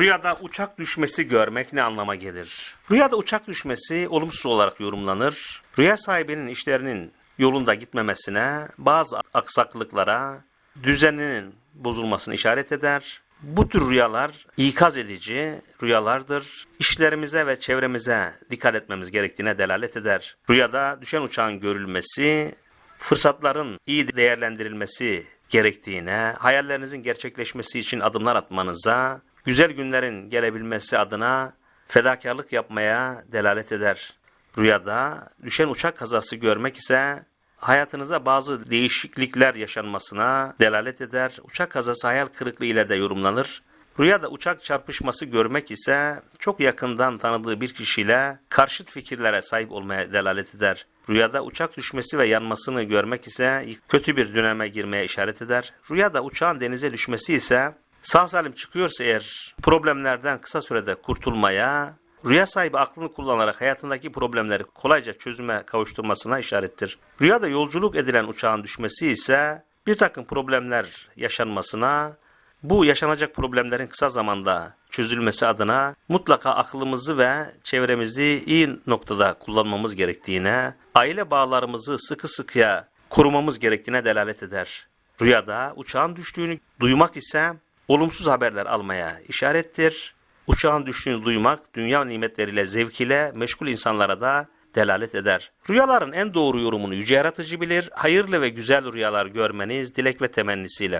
Rüyada uçak düşmesi görmek ne anlama gelir? Rüyada uçak düşmesi olumsuz olarak yorumlanır. Rüya sahibinin işlerinin yolunda gitmemesine, bazı aksaklıklara, düzeninin bozulmasını işaret eder. Bu tür rüyalar ikaz edici rüyalardır. İşlerimize ve çevremize dikkat etmemiz gerektiğine delalet eder. Rüyada düşen uçağın görülmesi, fırsatların iyi değerlendirilmesi gerektiğine, hayallerinizin gerçekleşmesi için adımlar atmanıza, güzel günlerin gelebilmesi adına fedakarlık yapmaya delalet eder. Rüyada düşen uçak kazası görmek ise hayatınıza bazı değişiklikler yaşanmasına delalet eder. Uçak kazası hayal kırıklığı ile de yorumlanır. Rüyada uçak çarpışması görmek ise çok yakından tanıdığı bir kişiyle karşıt fikirlere sahip olmaya delalet eder. Rüyada uçak düşmesi ve yanmasını görmek ise kötü bir döneme girmeye işaret eder. Rüyada uçağın denize düşmesi ise sağ salim çıkıyorsa eğer problemlerden kısa sürede kurtulmaya, rüya sahibi aklını kullanarak hayatındaki problemleri kolayca çözüme kavuşturmasına işarettir. Rüyada yolculuk edilen uçağın düşmesi ise bir takım problemler yaşanmasına, bu yaşanacak problemlerin kısa zamanda çözülmesi adına mutlaka aklımızı ve çevremizi iyi noktada kullanmamız gerektiğine, aile bağlarımızı sıkı sıkıya korumamız gerektiğine delalet eder. Rüyada uçağın düştüğünü duymak ise olumsuz haberler almaya işarettir. Uçağın düştüğünü duymak dünya nimetleriyle zevk ile meşgul insanlara da delalet eder. Rüyaların en doğru yorumunu yüce yaratıcı bilir. Hayırlı ve güzel rüyalar görmeniz dilek ve temennisiyle.